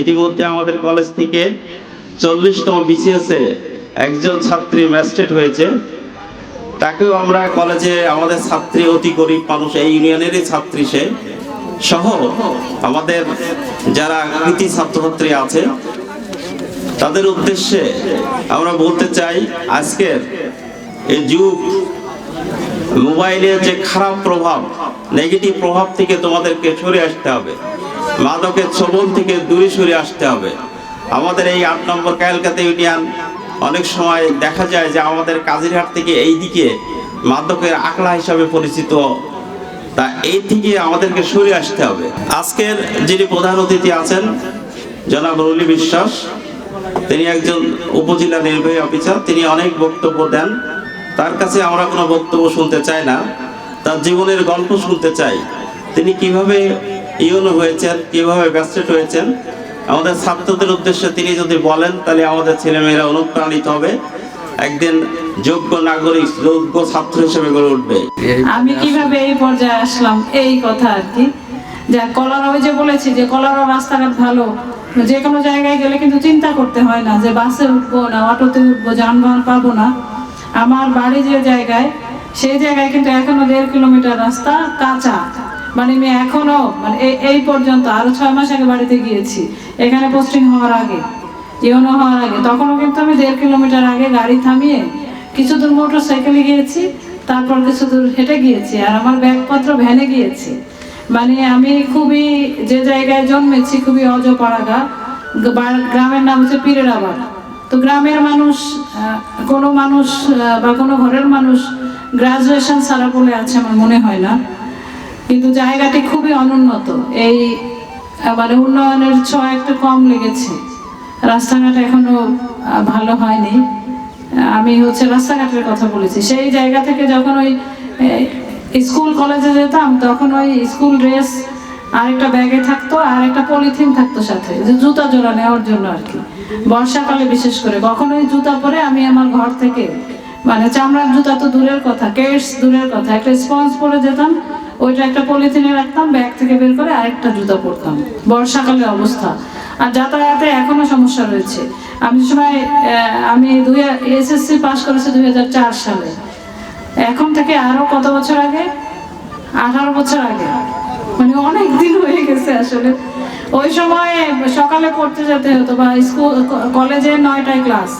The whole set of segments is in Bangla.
ইতিমধ্যে আমাদের কলেজ থেকে চল্লিশতম বিসিএসে একজন ছাত্রী ম্যাজিস্ট্রেট হয়েছে। তাকেও আমরা কলেজে আমাদের ছাত্রী, অতি গরিব মানুষ, এই ইউনিয়নেরই ছাত্রী সে। সহ আমাদের যারা কৃতি ছাত্রছাত্রী আছে, তাদের উদ্দেশ্যে আমরা বলতে চাই, আজকের এই যুগ মোবাইলের যে খারাপ প্রভাব নেগেটিভ প্রভাব থেকে তোমাদেরকে সরে আসতে হবে। মাদকের ছবল থেকে দূরে সরে আসতে হবে। আমাদের এই আট নম্বর ক্যালকাতা ইউনিয়ন অনেক সময় দেখা যায় যে আমাদের কাজিরহাট থেকে এই দিকে মাদকের আকলা হিসাবে পরিচিত। তা এই থেকে আমাদেরকে সরে আসতে হবে। আজকের যিনি প্রধান অতিথি আছেন, জনাব রুলি বিশ্বাস, তিনি একজন উপজেলা নির্বাহী অফিসার, তিনি অনেক বক্তব্য দেন। তার কাছে আমরা কোনো বক্তব্য শুনতে চাই না, তার জীবনের গল্প শুনতে চাই। তিনি কীভাবে ইউনো হয়েছেন, কীভাবে ব্যস্ত হয়েছেন, আমাদের ছাত্রদের উদ্দেশ্যে তিনি যদি বলেন, তাহলে আমাদের ছেলেমেয়েরা অনুপ্রাণিত হবে। একদিন যোগ্য নাগরিক, যোগ্য ছাত্র হিসেবে গড়ে উঠবে। আমি কীভাবে এই পর্যায়ে আসলাম? এই কথা আর কি। যা ওই যে বলেছি যে কলার রাস্তাঘাট ভালো, যে কোনো জায়গায় গেলে কিন্তু চিন্তা করতে হয় না যে বাসে উঠবো না, অটোতে উঠবো, যানবাহন পাবো না। আমার বাড়ি যে জায়গায়, সেই জায়গায় কিন্তু এখনও দেড় কিলোমিটার রাস্তা কাঁচা। মানে আমি এখনও মানে এই- পর্যন্ত, আরও ছয় মাস আগে বাড়িতে গিয়েছি। এখানে পোস্টিং হওয়ার আগে, ইউনো হওয়ার আগে। তখনও কিন্তু আমি দেড় কিলোমিটার আগে গাড়ি থামিয়ে কিছু দূর মোটর সাইকেলে গিয়েছি, তারপর কিছু দূর হেঁটে গিয়েছি, আর আমার ব্যাগপত্র ভ্যানে গিয়েছি। মানে আমি খুবই, যে জায়গায় জন্মেছি, খুবই অজপাড়াগা। গ্রামের নাম হচ্ছে পীরেরাবাদ তো গ্রামের মানুষ কোনো মানুষ বা কোনো ঘরের মানুষ গ্রাজুয়েশন ছাড়া বলে আছে আমার মনে হয় না। কিন্তু জায়গাটি খুবই অনুন্নত। এই মানে উন্নয়নের ছোঁয়া একটু কম লেগেছে। রাস্তাঘাট এখনও ভালো হয়নি। আমি হচ্ছে রাস্তাঘাটের কথা বলেছি। সেই জায়গা থেকে যখন ওই স্কুল কলেজে যেতাম, তখন ওই স্কুল ড্রেস আরেকটা ব্যাগে থাকতো, আর একটা পলিথিন থাকতো সাথে। যে জুতা জোড়া নেওয়ার জন্য আর কি। বর্ষাকালে বিশেষ করে। কখন ওই জুতা পরে আমি আমার ঘর থেকে মানে চামড়ার জুতা তো দূরের কথা কেটস দূরের কথা, একটা স্পঞ্জ পরে যেতাম ওইটা একটা পলিথিনে রাখতাম, ব্যাগ থেকে বের করে আরেকটা জুতা পরতাম। বর্ষাকালে অবস্থা। আর যাতায়াতে এখনও সমস্যা রয়েছে। আমি সময় আমি দুই এসএসসি পাশ করেছি দু হাজার চার সালে। এখন থেকে আরও কত বছর আগে? আঠারো বছর আগে। মানে অনেক দিন হয়ে গেছে আসলে। ওই সময় সকালে পড়তে যেতে হতো বা স্কুল, কলেজে নয়টায় ক্লাস।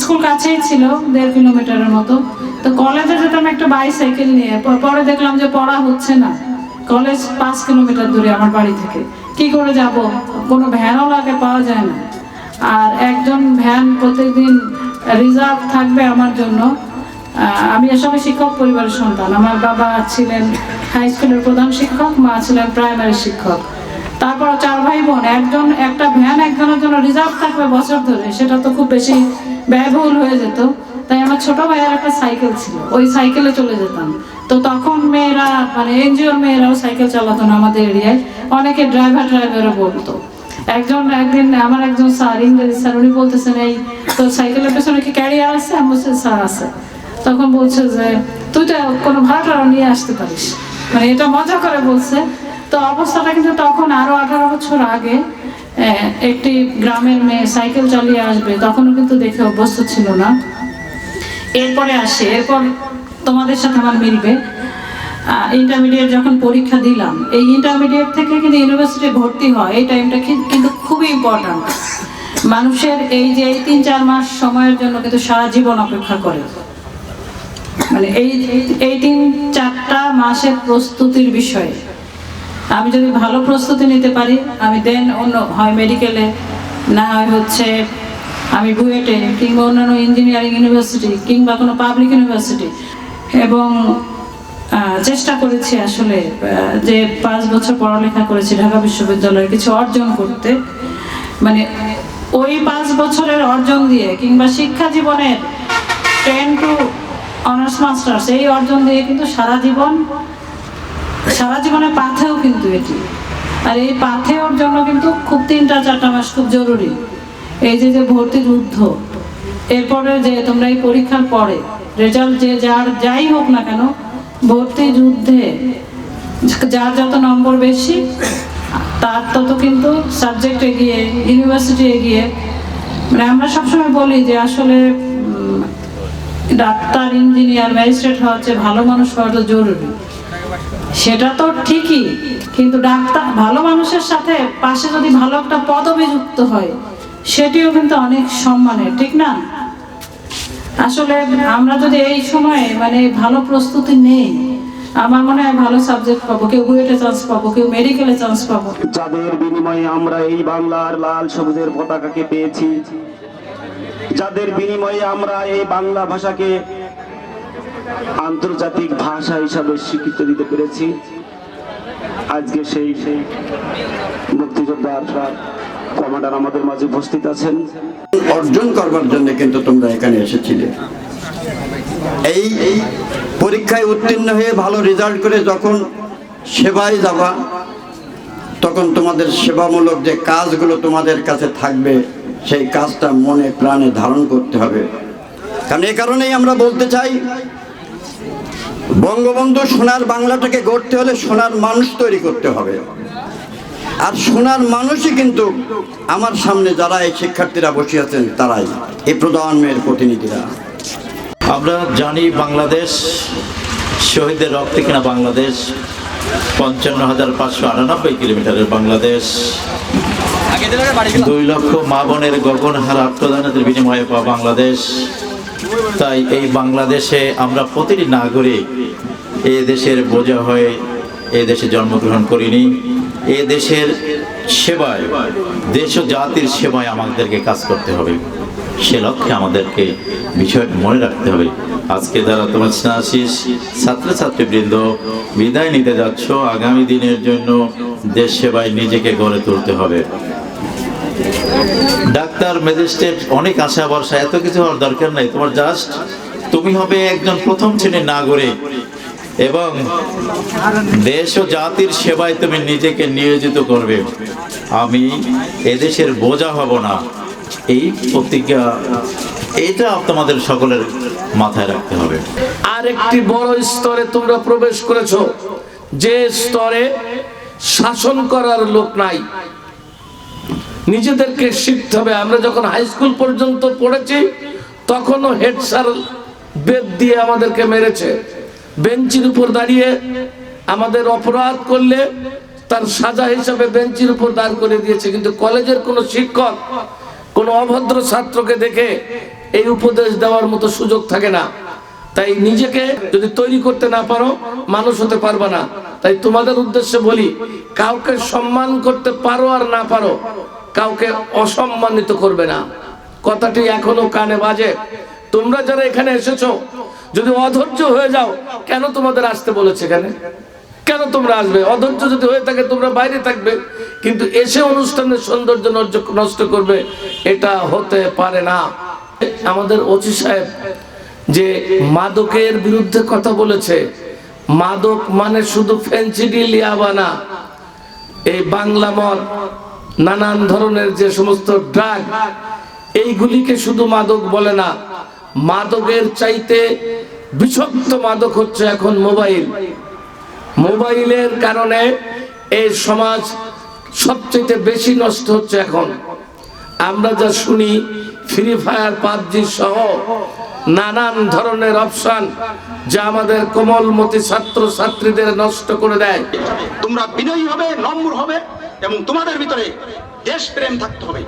স্কুল কাছেই ছিল, দেড় কিলোমিটারের মতো। তো কলেজে যেতাম একটা বাইসাইকেল নিয়ে পরে দেখলাম যে পড়া হচ্ছে না। কলেজ পাঁচ কিলোমিটার দূরে আমার বাড়ি থেকে। কি করে যাব? কোনো ভ্যানও লাগে, পাওয়া যায় না। আর একজন ভ্যান প্রত্যেকদিন রিজার্ভ থাকবে আমার জন্য। আমি আসলে শিক্ষক পরিবারের সন্তান। আমার বাবা ছিলেন হাই স্কুলের প্রধান শিক্ষক, মা ছিলেন প্রাইমারি শিক্ষক। তারপর চার ভাই বোন, একজন, একটা ভ্যান একজনের জন্য রিজার্ভ থাকবে বছর ধরে। সেটা তো খুব বেশি ব্যয়বহুল হয়ে যেত। তাই আমার ছোট ভাইয়ের একটা সাইকেল ছিল। ওই সাইকেলে চলে যেতাম। তো তখন মেয়েরা মানে এনজিওর মেয়েরাও সাইকেল চালাতো না আমাদের এরিয়ায়। অনেকে ড্রাইভার ড্রাইভারও বলতো। একজন, একদিন আমার একজন স্যার, ইংরেজি স্যার, উনি বলতেছেন, এই তোর সাইকেলের পেছনে কি ক্যারিয়ার আছে? আমি বলছি, স্যার আছে। তখন বলছে যে, তুই তো কোনো ভাড়াটাও নিয়ে আসতে পারিস। মানে এটা মজা করে বলছে। তো অবস্থাটা কিন্তু তখন আরও আঠারো বছর আগে একটি গ্রামের মেয়ে সাইকেল চালিয়ে আসবে। তখনও কিন্তু দেখে অভ্যস্ত ছিল না। এরপরে আসে, এরপর তোমাদের সাথে আমার মিলবে। ইন্টারমিডিয়েট যখন পরীক্ষা দিলাম, এই ইন্টারমিডিয়েট থেকে কিন্তু ইউনিভার্সিটি ভর্তি হয়, এই টাইমটা কিন্তু খুবই ইম্পর্ট্যান্ট মানুষের এই যে এই তিন চার মাস সময়ের জন্য কিন্তু সারা জীবন অপেক্ষা করে। মানে এই এই তিন চারটা মাসের প্রস্তুতির বিষয়। আমি যদি ভালো প্রস্তুতি নিতে পারি, আমি দেন অন্য হয় মেডিকেলে না হয় হচ্ছে আমি বুয়েটে কিংবা অন্যান্য ইঞ্জিনিয়ারিং ইউনিভার্সিটি কিংবা কোনো পাবলিক ইউনিভার্সিটি এবং চেষ্টা করেছি আসলে যে পাঁচ বছর পড়ালেখা করেছি ঢাকা বিশ্ববিদ্যালয়ে কিছু অর্জন করতে। মানে ওই পাঁচ বছরের অর্জন দিয়ে কিংবা শিক্ষা জীবনের টেন টু অনার্স মাস্টার্স এই অর্জন দিয়ে কিন্তু সারা জীবন, সারা জীবনের পাথেও কিন্তু এটি। আর এই পাথেওর জন্য কিন্তু খুব তিনটা চারটা মাস খুব জরুরি। এই যে যে ভর্তি যুদ্ধ এরপরে যে তোমরা এই পরীক্ষার পরে রেজাল্ট যে যার যাই হোক না কেন, ভর্তি যুদ্ধে যার যত নম্বর বেশি, তার তত কিন্তু সাবজেক্ট এগিয়ে ইউনিভার্সিটি এগিয়ে। মানে আমরা সবসময় বলি যে আসলে ডাক্তার ইঞ্জিনিয়ার ম্যাজিস্ট্রেট হওয়া হচ্ছে ভালো মানুষ হওয়া তো জরুরি। সেটা তো ঠিকই, কিন্তু ডাক্তার, ভালো মানুষের সাথে পাশে যদি ভালো একটা পদবি যুক্ত হয় সেটিও কিন্তু অনেক সম্মানের, ঠিক না? আসলে আমরা যদি এই সময়ে মানে ভালো প্রস্তুতি নেই, আমার মনে হয় ভালো সাবজেক্ট পাবো, কেউ বুয়েটে চান্স পাবো, কেউ মেডিকেলে চান্স পাবো। যাদের বিনিময়ে আমরা এই বাংলার লাল সবুজের পতাকাকে পেয়েছি, যাদের বিনিময়ে আমরা এই বাংলা ভাষাকে আন্তর্জাতিক ভাষা হিসাবে স্বীকৃতি দিতে পেরেছি, আজকে সেই সেই মুক্তিযোদ্ধার কমান্ডার আমাদের মাঝে উপস্থিত আছেন। অর্জন করবার জন্য কিন্তু তোমরা এখানে এসেছিলে। এই পরীক্ষায় উত্তীর্ণ হয়ে ভালো রেজাল্ট করে যখন সেবায় যাবা, তখন তোমাদের সেবামূলক যে কাজগুলো তোমাদের কাছে থাকবে, সেই কাজটা মনে প্রাণে ধারণ করতে হবে। কারণ এ কারণেই আমরা বলতে চাই, বঙ্গবন্ধু সোনার বাংলাটাকে গড়তে হলে সোনার মানুষ তৈরি করতে হবে। আর শোনার মানুষই কিন্তু আমার সামনে যারা এই শিক্ষার্থীরা বসে আছেন, তারাই। এই প্রজন্মের প্রতিনিধিরা। আমরা জানি বাংলাদেশ শহীদের রক্তে কিনা বাংলাদেশ, পঞ্চান্ন হাজার পাঁচশো আটানব্বই কিলোমিটারের বাংলাদেশ। দুই লক্ষ মা বোনের গগনহারা আত্মদানের বিনিময়ে পাওয়া বাংলাদেশ। তাই এই বাংলাদেশে আমরা প্রতিটি নাগরিক এ দেশের বোঝা হয়ে এ দেশে জন্মগ্রহণ করিনি। এ দেশের সেবায়, দেশ ও জাতির সেবায় আমাদেরকে কাজ করতে হবে। সে লক্ষ্যে আমাদেরকে বিষয় মনে রাখতে হবে। আজকে যারা তোমার স্নাশিস ছাত্রছাত্রীবৃন্দ, বিদায় নিতে যাচ্ছ, আগামী দিনের জন্য দেশ সেবায় নিজেকে গড়ে তুলতে হবে। ডাক্তার, ম্যাজিস্ট্রেট, অনেক আশা ভরসা এত কিছু হওয়ার দরকার নাই। তোমার জাস্ট তুমি হবে একজন প্রথম শ্রেণির নাগরিক। এবং দেশ ও জাতির সেবায় তুমি নিজেকে নিয়োজিত করবে। আমি এদেশের বোঝা হব না। এই প্রতিজ্ঞা, এটা তোমাদের সকলের মাথায় রাখতে হবে। আর একটি বড় স্তরে তোমরা প্রবেশ করেছ। যে স্তরে শাসন করার লোক নাই। নিজেদেরকে শিখতে হবে। আমরা যখন হাই স্কুল পর্যন্ত পড়েছি, তখনও হেড স্যার বেদ দিয়ে আমাদেরকে মেরেছে। বেঞ্চির উপর দাঁড়িয়ে আমাদের অপরাধ করলে তার সাজা হিসাবে বেঞ্চির উপর দাঁড় করে দিয়েছে। কিন্তু কলেজের কোনো শিক্ষক, কোনো অভদ্র ছাত্রকে দেখে এই উপদেশ দেওয়ার মতো সুযোগ থাকে না। তাই নিজেকে যদি তৈরি করতে না পারো, মানুষ হতে পারবে না। তাই তোমাদের উদ্দেশ্যে বলি, কাউকে সম্মান করতে পারো আর না পারো, কাউকে অসম্মানিত করবে না। কথাটি এখনও কানে বাজে। তোমরা যারা এখানে এসেছ যদি অধৈর্য হয়ে যাও, কেন তোমাদের আসতে বলেছে এখানে? কেন তোমরা আসবে? অধৈর্য যদি হয়ে থাকে, তোমরা বাইরে থাকবে। কিন্তু এসে অনুষ্ঠানের সৌন্দর্য নষ্ট করবে, এটা হতে পারে না। আমাদের ওসি সাহেব যে মাদকের বিরুদ্ধে কথা বলেছে, মাদক মানে শুধু ফেন্সিডিল ইয়াবানা এই বাংলা মদ নানান ধরনের যে সমস্ত ড্রাগ এইগুলিকে শুধু মাদক বলে না। মাদকের চাইতে বিষাক্ত মাদক হচ্ছে এখন মোবাইল। মোবাইলের কারণে এই সমাজ সবচেয়ে বেশি নষ্ট হচ্ছে এখন। আমরা যা শুনি ফ্রি ফায়ার পাবজি সহ নানান ধরনের অপশন যা আমাদের কোমলমতি ছাত্র ছাত্রীদের নষ্ট করে দেয়। তোমরা বিনয়ী হবে, নম্র হবে এবং তোমাদের ভিতরে দেশপ্রেম থাকতে হবে।